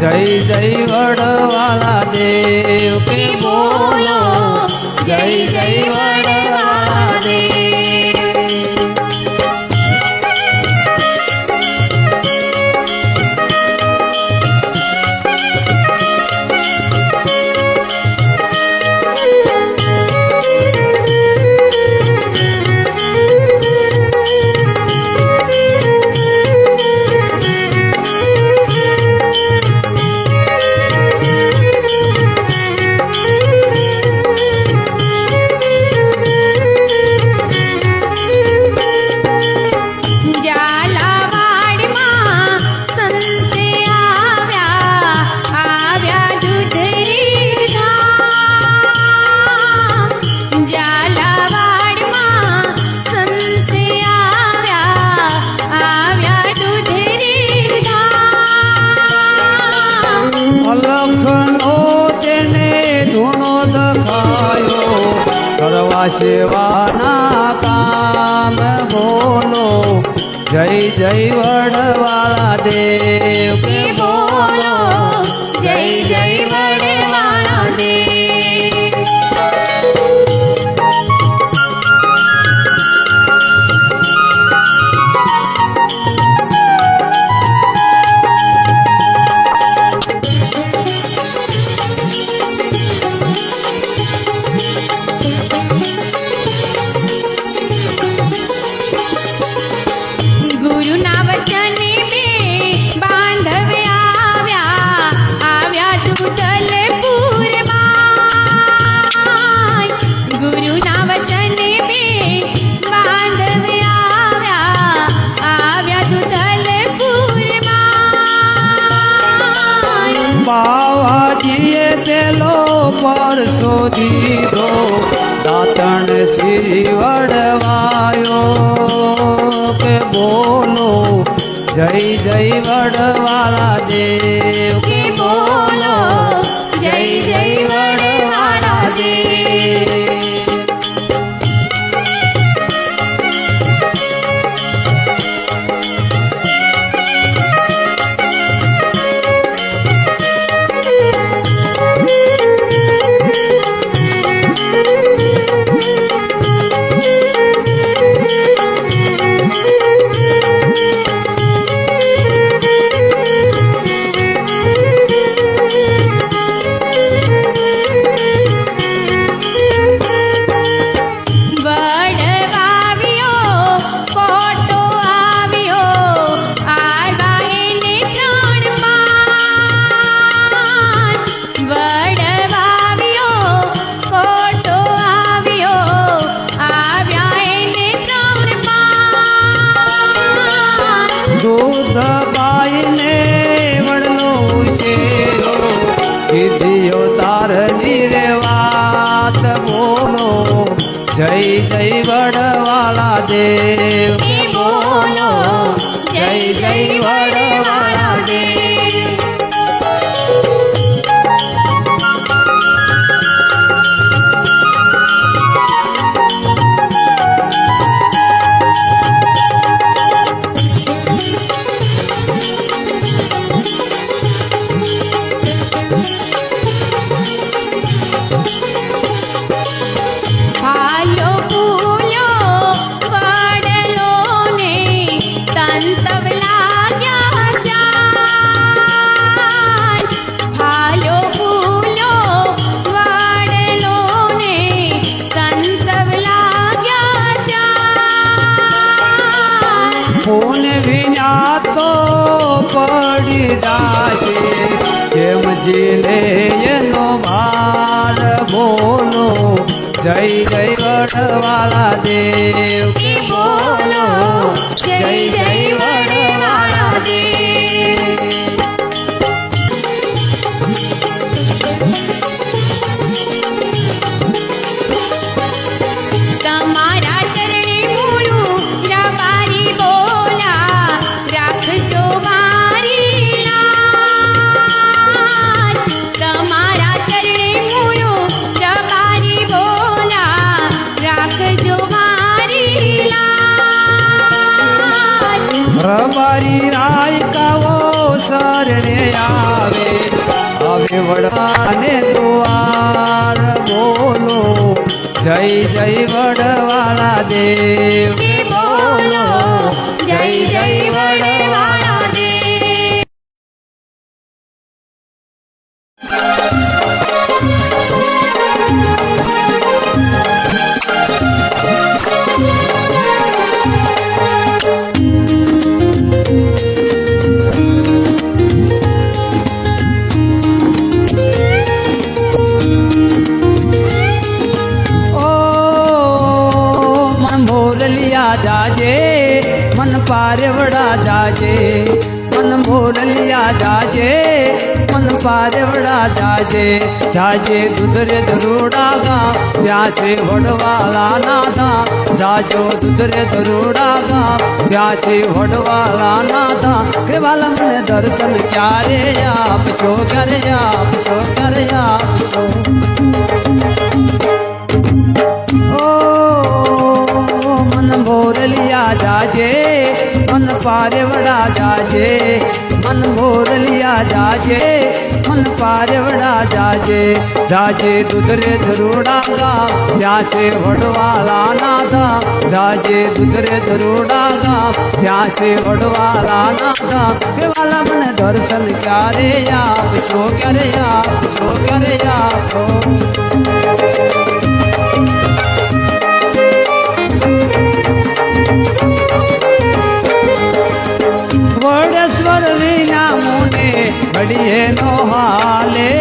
જય જય વડવાલા દેવ કે બોલો જય જય સેવાના કામ બોલો. જય જય વડવાળા દેવ. બોલો? જય જય ગુરુના વચને બે બાંધવ આવ્યા. આવ્યા દૂધલપુરમાં બાવાજીએ પેલો પરસો દીધો. દાતણ શ્રી કે બોલો જય જય વડવાલા દેવ. કે બોલો જય જય que જીલે એનો ભાર બોલો. જય જય વડવાલા દેવ. બોલો. જય જય વડવાળા દેવ. વડવાને દ્વાર બોલો. જય જય વડવાળા દેવ. જાજે, મન મોરલિયા જાજે, મન પારેવડા જાજે. જાજે દુધરે ધરોડા ગા ત્યાં સે વડવાળા નાથા જાજો દુધરે ધરોડા ગા ત્યાં સે વડવાળા નાથા કે વાલા મને દર્શન ક્યારે આપજો ક્યારે આપજો ક્યારે આપજો? મન મોરલિયા જાજે મન પારેવડા જાજે મન મોરલિયા જાજે મન પારેવડા જાજે જાજે દુધરે ધરોડા ગા ત્યાં સે વડવાલા નાથા જાજે દુધરે ધરોડા ગા ત્યાં સે વડવાલા નાથા કે વાલા મને દર્શન ક્યારે આપશો ક્યારે આપશો ક્યારે આપશો વડેશ્વર ઘડીએ નો હાલે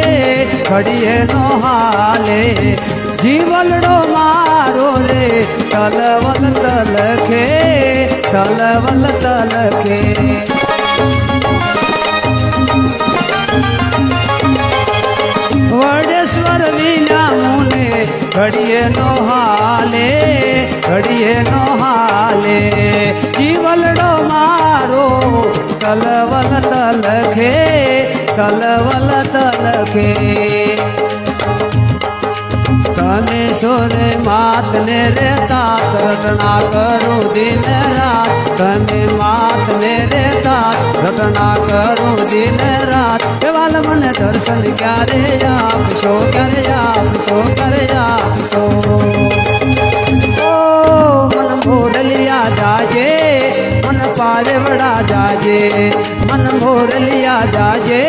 ઘડીએ નો હાલે. જીવલડો મારો રે, તલવલ તલખે તલવલ તલખે. વડેશ્વર વિના મુને ઘડીએ નો હાલે ઘડીએ નો હાલે. જીવલડો મારો, તલવલ તલખે તલવલ તલખે તને સોરે માતને રે તાત રટણા કરું દિન રાત તને માતને રે તાત રટણા કરું દિન રાત કેવાલ મને દર્શન ક્યારે આપશો ક્યારે આપશો ક્યારે આપશો ઓ મન મોરલિયા જાજે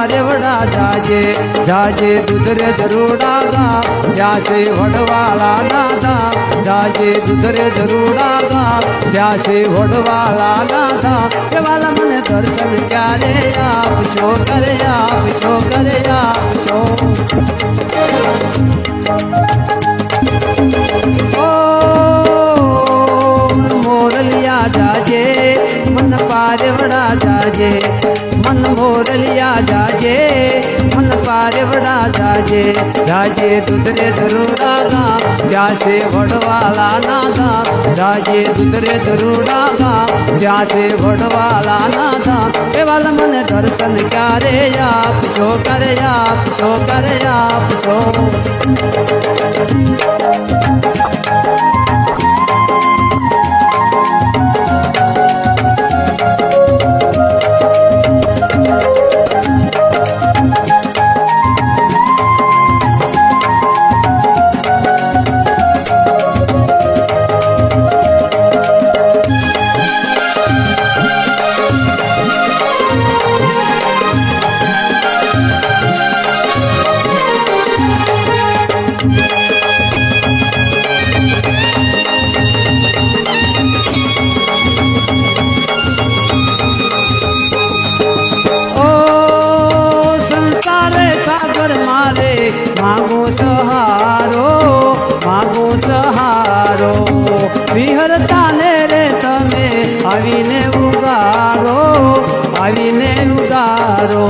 મન પારેવડા જાજે મન મોરલિયા જાજે મન પારેવડા જાજે જાજે દુધરે ધરોડા ગા જાસે વડવાળા નાથા જાજે દુધરે ધરોડા ગા જાસે વડવાળા નાથા કે વાલા મને દર્શન ક્યારે આપશો કરે આપશો કરે આપશો ઓ મોરલિયા જાજે મન પારેવડા જાજે મન મોરલિયા જાજે મન પારેવડા જાજે જાજે દુધરે ધરુડા ગા જાસે વડવાલા નાથા જાજે દુધરે ધરુડા ગા જાસે વડવાલા નાથા એ વાલા મને દર્શન ક્યારે આપશો કરે આપશો કરે આપશો ઓ ને રે તમે આવીને ઉગારો આવીને ઉગારો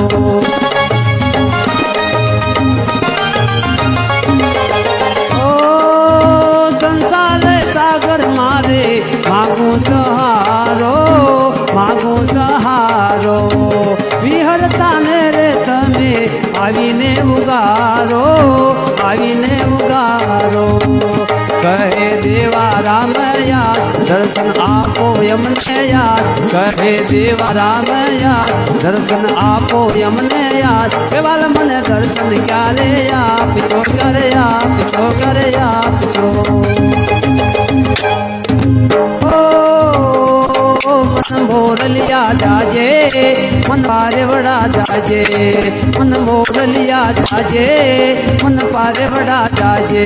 ઓ સંસારે સાગર મારે માગો સહારો માગો સહારો. વિહરતા ને રે તમે આવીને ઉગારો આવીને ઉગારો કહે દેવા રામ યાદ દર્શન આપો યમને યાદ કહે દેવા રામ યાદ દર્શન આપો યમને યાદ કેવાલ મને દર્શન ક્યારે આપશો કરે આપશો કરે આપશો ઓ મોરલિયા જાજે મન પારેવડા જાજે મન મોરલિયા જાજે મન પારેવડા જાજે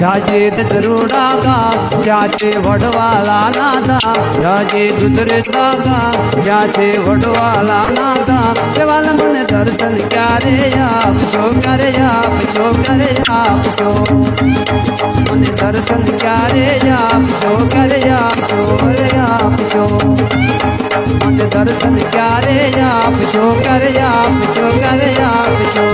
જાજે દરોડા ગા જાજે વડવાલા નાદા જાજે દુદરે દાગા જાજે વડવાલા નાદા કેવાલ મને દર્શન ક્યારે આપશો ક્યારે આપશો ક્યારે આપશો મને દર્શન ક્યારે આપશો ક્યારે આપશો ક્યારે આપશો મને દર્શન ક્યારે આપશો ક્યારે આપશો ક્યારે આપશો